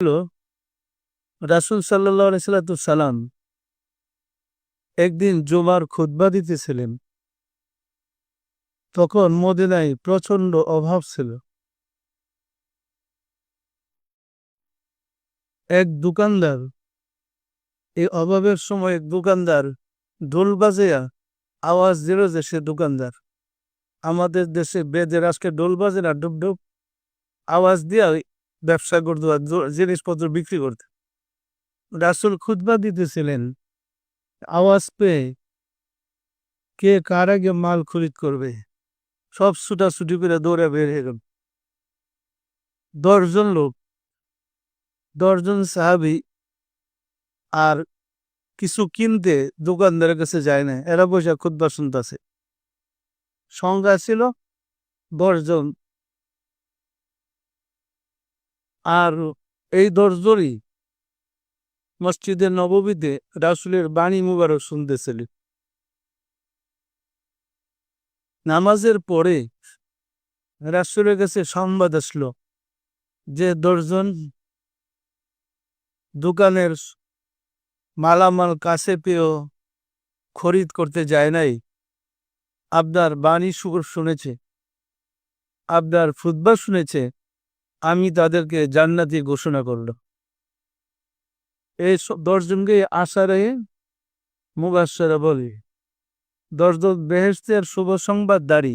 হলো রাসুল সাল্লাহ সাল্লাম একদিন জুমার খুতবা দিতেছিলেন। তখন মদিনায় প্রচণ্ড অভাব ছিল। এক দোকানদার, এই অভাবের সময় এক দোকানদার ঢোল বাজিয়া আওয়াজ দিল যে সে দোকানদার, আমাদের দেশে বেদের আজকে ঢোল বাজে না ডুব ডুব আওয়াজ দিয়া ব্যবসা করতো আর জিনিসপত্র বিক্রি করতে। রাসুল খুতবা দিতেছিলেন, আওয়াজ পেয়ে, কে কার আগে মাল খরিদ করবে? সব ছুটাছুটি করে দৌড়ে বের হয়ে গেল। দশজন লোক, দশজন সাহাবি আর কিছু কিনতে দোকানদারের কাছে যায় না এরা বসে খুদ্া শুনতেছে। সংখ্যা ছিল, দশজন আর এই দশজনই মসজিদে নববীতে রাসুলের বাণী মুবারক শুনতেছিল। নামাজের পরে রাসুলের কাছে সংবাদ আসলো যে দশজন দোকানের মালামাল কাছে পেয়েও খরিদ করতে যায় নাই। আপনার বাণী শুকুর শুনেছে আপনার ফুটবল শুনেছে আমি তাদেরকে জান্নাতি ঘোষণা করল। এই দশজনকে আশারে মুবাসারা বলে। দশজন বেহেস্তের শুভ সংবাদ দাঁড়ি